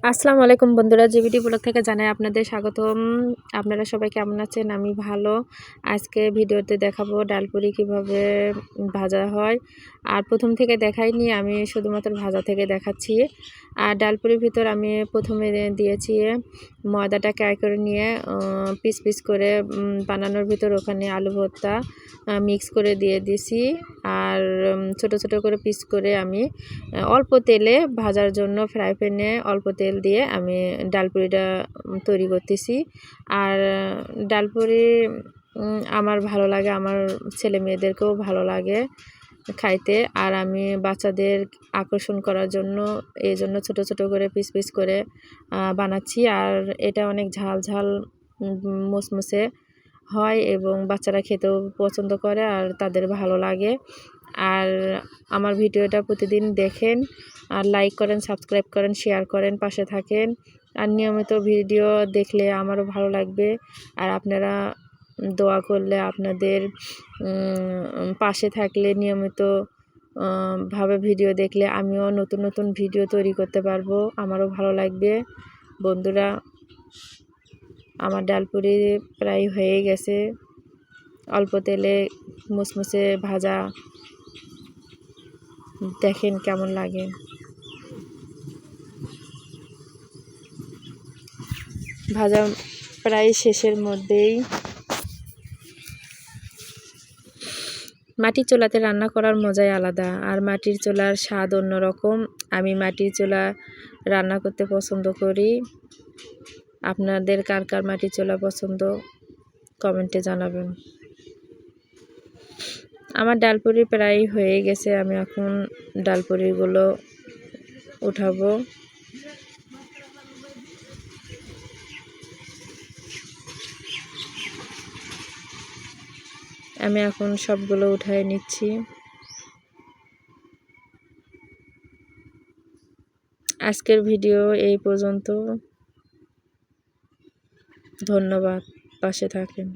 আসসালামু আলাইকুম বন্ধুরা জিবিডি ব্লগ থেকে জানাই আপনাদের স্বাগতম। আপনারা সবাই কেমন আছেন? আমি ভালো। আজকে ভিডিওতে দেখাবো ডালপুরি কীভাবে ভাজা হয়। আর প্রথম থেকে দেখাইনি, আমি শুধুমাত্র ভাজা থেকে দেখাচ্ছি। আর ডালপুরির ভিতর আমি প্রথমে দিয়েছি ময়দাটা আয় করে নিয়ে পিস পিস করে বানানোর ভিতর ওখানে আলু ভর্তা মিক্স করে দিয়ে দিছি। আর ছোট ছোট করে পিস করে আমি অল্প তেলে ভাজার জন্য ফ্রাই প্যানে অল্প তেল দিয়ে আমি ডালপুরিটা তৈরি করতেছি। আর, ডালপুরি আমার ভালো লাগে, আমার ছেলে মেয়েদেরকেও ভালো লাগে খাইতে। আর আমি বাচ্চাদের আকর্ষণ করার জন্য, এই জন্য ছোট ছোট করে পিস পিস করে বানাচ্ছি। আর এটা অনেক ঝাল ঝাল মুসমুসে হয় এবং বাচ্চারা খেতেও পছন্দ করে আর তাদের ভালো লাগে। আর আমার ভিডিওটা প্রতিদিন দেখেন আর লাইক করেন সাবস্ক্রাইব করেন শেয়ার করেন, পাশে থাকেন। আর নিয়মিত ভিডিও দেখলে আমারও ভালো লাগবে। আর আপনারা দোয়া করলে আপনাদের পাশে থাকলে নিয়মিত ভাবে ভিডিও দেখলে আমিও নতুন নতুন ভিডিও তৈরি করতে পারব। আমারও ভালো লাগবে। বন্ধুরা আমার ডালপুরি প্রায় হয়ে গেছে। অল্প তেলে মুসমুসে ভাজা। দেখেন কেমন লাগে। ভাজা প্রায় শেষের মধ্যেই। মাটির চোলাতে রান্না করার মজাই আলাদা। আর মাটির চোলার স্বাদ অন্যরকম। আমি মাটির চোলা রান্না করতে পছন্দ করি। আপনাদের কার কার মাটি চুলা পছন্দ? কমেন্টে জানাবেন। আমার ডালপুরি প্রায় হয়ে গেছে, আমি এখন ডালপুরিগুলো উঠাবো। আমি এখন সবগুলো উঠায় নিচ্ছি। আজকের ভিডিও এই পর্যন্ত। ধন্যবাদ পাশে থাকেন।